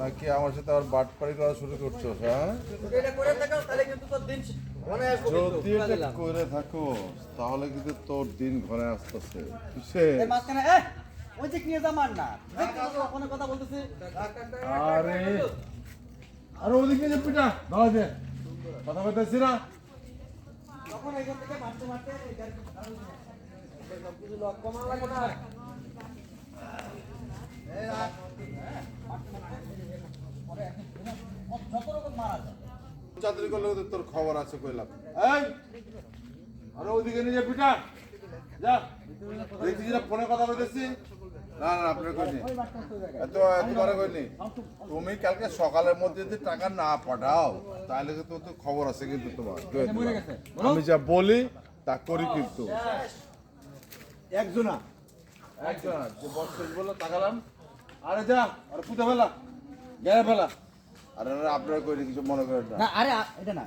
নাকি আমার সাথে আর বাটপাড়ি করা শুরু করছ হ্যাঁ? যদি করে থাকো, তাহলে কিন্তু তোর দিন ঘরে আসতেছে। কিসে কথা বলতেছি আরে কথা বলতেছি না। চাকরি করলে তোর খবর আছে কইলাম। এই! আরে ওদিকে নিয়ে পিটা যা। দেখছি না ফোনে কথা বলতেছি। না না আপনার কইনি। এত এত বড় কইনি তুমি কালকে সকালের মধ্যে যদি টাকা না পাঠাও তাহলে তো খবর আছে কিন্তু তোমার। আমি যা বলি তা করি কিন্তু। একজনা। একজন যে বস শেষ বলল তাকালাম। আরে যা আরে পুঁতে ফেলা গেড়ে ফেলা। আরে না আপনারা কইনি কিছু মনে করেন না না আরে এটা না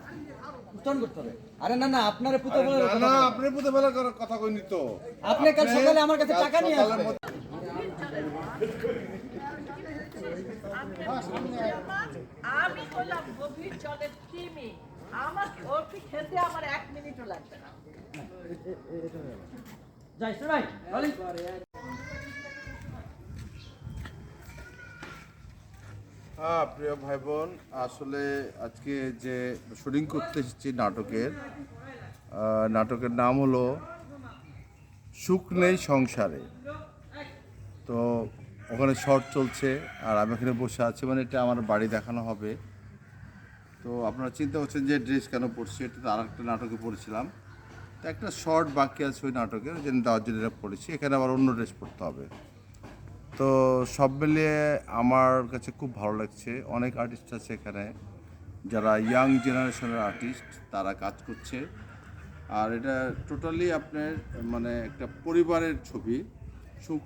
উচ্চারণ করতে হবে আরে না না আপনার পুতো বলে না, কথা না আপনি পুঁতে করার কথা কইনি তো আপনি কাল সকালে আমার কাছে টাকা নিয়ে আসবেন। মধ্যে- আমি হলাম গভীর জলের কৃমি আমার কফি খেতে আমার এক মিনিটও লাগবে না যাই শোনাই হ্যাঁ প্রিয় ভাই বোন আসলে আজকে যে শুটিং করতে এসেছি নাটকের নাটকের নাম হলো সুখ নেই সংসারে। তো ওখানে শর্ট চলছে, আর আমি এখানে বসে আছি মানে এটা আমার বাড়ি দেখানো হবে। তো আপনারা চিন্তা করছেন যে ড্রেস কেন পড়ছি এটা তো আর একটা নাটকে পড়েছিলাম। তো একটা শর্ট বাকি আছে ওই নাটকের জন্য দেওয়ার জন্য পড়েছি, এখানে আবার অন্য ড্রেস পড়তে হবে। তো সব মিলিয়ে আমার কাছে খুব ভালো লাগছে। অনেক আর্টিস্ট আছে এখানে। যারা ইয়াং জেনারেশনের আর্টিস্ট তারা কাজ করছে। আর এটা টোটালি আপনার মানে একটা পরিবারের ছবি।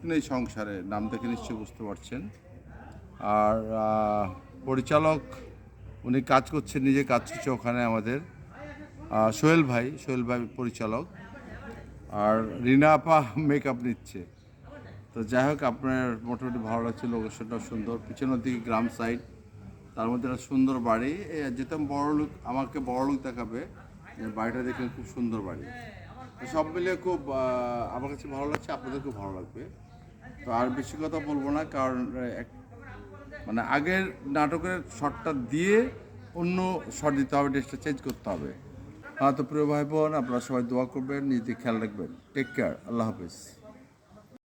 নেই সংসারে নাম দেখে নিশ্চয়ই বুঝতে পারছেন? আর পরিচালক, উনি কাজ করছেন নিজে কাজ করছে ওখানে আমাদের। সোহেল ভাই সোহেল ভাই পরিচালক। আর রিনা আপা মেকআপ নিচ্ছে। তো যাই হোক আপনার মোটামুটি ভালো লাগছে লোকেশনটাও সুন্দর। পিছনের দিকে গ্রাম সাইড তার মধ্যে একটা সুন্দর বাড়ি। যেতাম বড় লোক, আমাকে বড় লোক দেখাবে। বাড়িটা দেখে খুব সুন্দর বাড়ি। তো সব মিলিয়ে খুব আমার কাছে ভালো লাগছে, আপনাদের খুব ভালো লাগবে। তো আর বেশি কথা বলব না, কারণ মানে আগের নাটকের শটটা দিয়ে অন্য শট দিতে হবে ড্রেসটা চেঞ্জ করতে হবে। হ্যাঁ তো প্রিয় ভাই বোন আপনারা সবাই দোয়া করবেন, নিজেদের খেয়াল রাখবেন। টেক কেয়ার আল্লাহ হাফিজ।